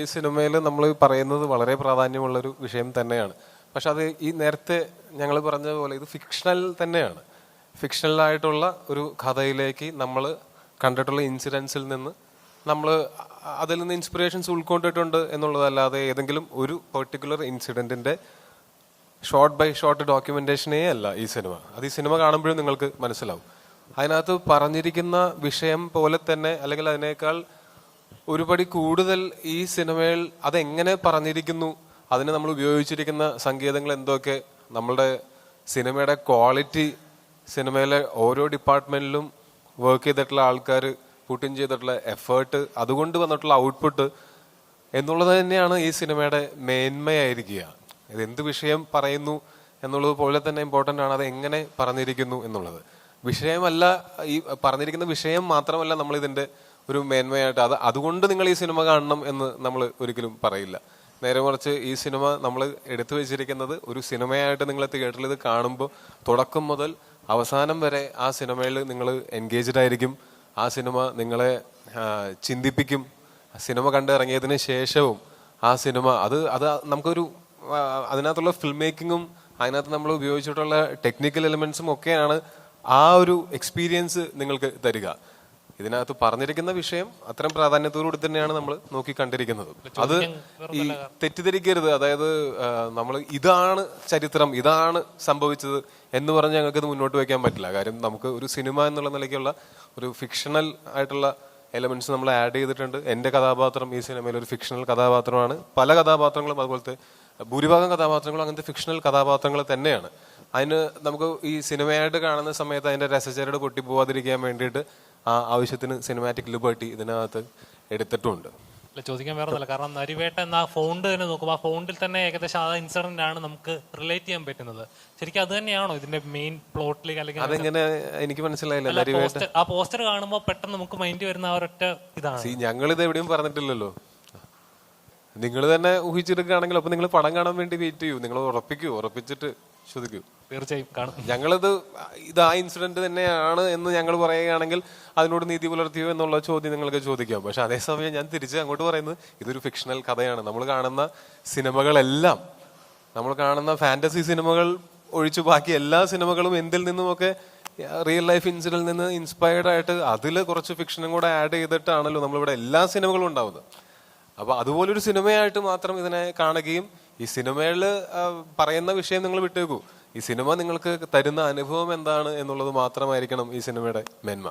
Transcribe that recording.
ഈ സിനിമയിൽ നമ്മൾ പറയുന്നത് വളരെ പ്രാധാന്യമുള്ള ഒരു വിഷയം തന്നെയാണ്. പക്ഷെ അത് ഈ നേരത്തെ ഞങ്ങൾ പറഞ്ഞ പോലെ ഇത് ഫിക്ഷണൽ തന്നെയാണ്. ഫിക്ഷണലായിട്ടുള്ള ഒരു കഥയിലേക്ക് നമ്മൾ കണ്ടിട്ടുള്ള ഇൻസിഡൻസിൽ നിന്ന് നമ്മൾ അതിൽ നിന്ന് ഇൻസ്പിറേഷൻസ് ഉൾക്കൊണ്ടിട്ടുണ്ട് എന്നുള്ളതല്ലാതെ ഏതെങ്കിലും ഒരു പെർട്ടിക്കുലർ ഇൻസിഡന്റിന്റെ ഷോർട്ട് ബൈ ഷോർട്ട് ഡോക്യുമെന്റേഷനേ അല്ല ഈ സിനിമ. അത് ഈ സിനിമ കാണുമ്പോഴും നിങ്ങൾക്ക് മനസ്സിലാവും. അതിനകത്ത് പറഞ്ഞിരിക്കുന്ന വിഷയം പോലെ തന്നെ അല്ലെങ്കിൽ അതിനേക്കാൾ ഒരുപടി കൂടുതൽ ഈ സിനിമയിൽ അതെങ്ങനെ പറഞ്ഞിരിക്കുന്നു? അതിന് നമ്മൾ ഉപയോഗിച്ചിരിക്കുന്ന സംഗീതങ്ങൾ എന്തൊക്കെ? നമ്മളുടെ സിനിമയുടെ ക്വാളിറ്റി സിനിമയിലെ ഓരോ ഡിപ്പാർട്ട്മെന്റിലും വർക്ക് ചെയ്തിട്ടുള്ള ആൾക്കാർ പുട്ടിൻ ചെയ്തിട്ടുള്ള എഫേർട്ട് അതുകൊണ്ട് വന്നിട്ടുള്ള ഔട്ട്പുട്ട് എന്നുള്ളത് തന്നെയാണ് ഈ സിനിമയുടെ മേന്മയായിരിക്കുക. ഇത് എന്ത് വിഷയം പറയുന്നു എന്നുള്ളത് പോലെ തന്നെ ഇമ്പോർട്ടന്റ് ആണ് അത് എങ്ങനെ പറഞ്ഞിരിക്കുന്നു എന്നുള്ളത്. വിഷയമല്ല ഈ പറഞ്ഞിരിക്കുന്ന വിഷയം മാത്രമല്ല നമ്മൾ ഇതിന്റെ ഒരു മേന്മയായിട്ട് അത് അതുകൊണ്ട് നിങ്ങൾ ഈ സിനിമ കാണണം എന്ന് നമ്മൾ ഒരിക്കലും പറയില്ല. നേരെ മറിച്ച് ഈ സിനിമ നമ്മൾ എടുത്തു വെച്ചിരിക്കുന്നത് ഒരു സിനിമയായിട്ട് നിങ്ങൾ തിയേറ്ററിൽ ഇത് കാണുമ്പോൾ തുടക്കം മുതൽ അവസാനം വരെ ആ സിനിമയിൽ നിങ്ങൾ എൻഗേജ്ഡ് ആയിരിക്കും. ആ സിനിമ നിങ്ങളെ ചിന്തിപ്പിക്കും. സിനിമ കണ്ടിറങ്ങിയതിന് ശേഷവും ആ സിനിമ അത് അത് നമുക്കൊരു അതിനകത്തുള്ള ഫിൽം മേക്കിങ്ങും അതിനകത്ത് നമ്മൾ ഉപയോഗിച്ചിട്ടുള്ള ടെക്നിക്കൽ എലിമെൻസും ഒക്കെയാണ് ആ ഒരു എക്സ്പീരിയൻസ് നിങ്ങൾക്ക് തരിക. ഇതിനകത്ത് പറഞ്ഞിരിക്കുന്ന വിഷയം അത്തരം പ്രാധാന്യത്തോടുകൂടി തന്നെയാണ് നമ്മൾ നോക്കി കണ്ടിരിക്കുന്നത് അത് ഈ തെറ്റിദ്ധരിക്കരുത്. അതായത് നമ്മൾ ഇതാണ് ചരിത്രം ഇതാണ് സംഭവിച്ചത് എന്ന് പറഞ്ഞ് ഞങ്ങൾക്ക് ഇത് മുന്നോട്ട് വയ്ക്കാൻ പറ്റില്ല. കാര്യം നമുക്ക് ഒരു സിനിമ എന്നുള്ള നിലയ്ക്കുള്ള ഒരു ഫിക്ഷണൽ ആയിട്ടുള്ള എലമെന്റ്സ് നമ്മൾ ആഡ് ചെയ്തിട്ടുണ്ട്. എന്റെ കഥാപാത്രം ഈ സിനിമയിൽ ഒരു ഫിക്ഷണൽ കഥാപാത്രമാണ്. പല കഥാപാത്രങ്ങളും അതുപോലത്തെ ഭൂരിഭാഗം കഥാപാത്രങ്ങളും അങ്ങനത്തെ ഫിക്ഷണൽ കഥാപാത്രങ്ങൾ തന്നെയാണ്. അതിന് നമുക്ക് ഈ സിനിമയായിട്ട് കാണുന്ന സമയത്ത് അതിന്റെ രസചരട് പൊട്ടിപ്പോവാതിരിക്കാൻ വേണ്ടിയിട്ട് ആ ആവശ്യത്തിന് സിനിമാറ്റിക് ലിബർട്ടി ഇതിനകത്ത് എടുത്തിട്ടുണ്ട്. അല്ല ചോദിക്കാൻ വേറെ ഒന്നുമില്ല. കാരണം നരിവേട്ട എന്ന ആ ഫോണ്ട് തന്നെ നോക്കുമ്പോൾ ആ ഫോണ്ടിൽ തന്നെ ഏകദേശം ആ ഇൻസിഡന്റ് ആണ് നമുക്ക് റിലേറ്റ് ചെയ്യാൻ പറ്റുന്നത്. ശരിക്കും അത് തന്നെയാണോ ഇതിന്റെ മെയിൻ പ്ലോട്ടിലേക്ക് അല്ലെങ്കിൽ അതെങ്ങനെ എനിക്ക് മനസ്സിലായില്ല. നരിവേട്ട ആ പോസ്റ്റർ കാണുമ്പോൾ പെട്ടെന്ന് നമുക്ക് മൈൻഡ് വരുന്ന ആ ഒരൊറ്റ ഇതാണ്. ഞങ്ങൾ ഇത് എവിടെയും പറഞ്ഞിട്ടില്ലല്ലോ. നിങ്ങൾ തന്നെ ഊഹിച്ചെടുക്കുകയാണെങ്കിൽ അപ്പൊ നിങ്ങൾ പടം കാണാൻ വേണ്ടി വെയിറ്റ് ചെയ്യൂ. നിങ്ങൾ ഉറപ്പിക്കൂ. ഉറപ്പിച്ചിട്ട് ചോദിക്കൂ തീർച്ചയായും കാണും. ഞങ്ങളിത് ഇത് ആ ഇൻസിഡന്റ് തന്നെയാണ് എന്ന് ഞങ്ങൾ പറയുകയാണെങ്കിൽ അതിനോട് നീതി പുലർത്തിയോ എന്നുള്ള ചോദ്യം നിങ്ങൾക്ക് ചോദിക്കാം. പക്ഷെ അതേസമയം ഞാൻ തിരിച്ച് അങ്ങോട്ട് പറയുന്നത് ഇതൊരു ഫിക്ഷണൽ കഥയാണ്. നമ്മൾ കാണുന്ന സിനിമകളെല്ലാം നമ്മൾ കാണുന്ന ഫാന്റസി സിനിമകൾ ഒഴിച്ചു ബാക്കി എല്ലാ സിനിമകളും എന്തിൽ നിന്നുമൊക്കെ റിയൽ ലൈഫ് ഇൻസിഡന്റിൽ നിന്ന് ഇൻസ്പയർഡ് ആയിട്ട് അതിൽ കുറച്ച് ഫിക്ഷനും കൂടെ ആഡ് ചെയ്തിട്ടാണല്ലോ നമ്മളിവിടെ എല്ലാ സിനിമകളും ഉണ്ടാവുന്നത്. അപ്പോൾ അതുപോലൊരു സിനിമയായിട്ട് മാത്രം ഇതിനെ കാണുകയും ഈ സിനിമയിൽ പറയുന്ന വിഷയം നിങ്ങൾ വിട്ടേക്കൂ. ഈ സിനിമ നിങ്ങൾക്ക് തരുന്ന അനുഭവം എന്താണ് എന്നുള്ളത് മാത്രമായിരിക്കണം ഈ സിനിമയുടെ മേന്മ.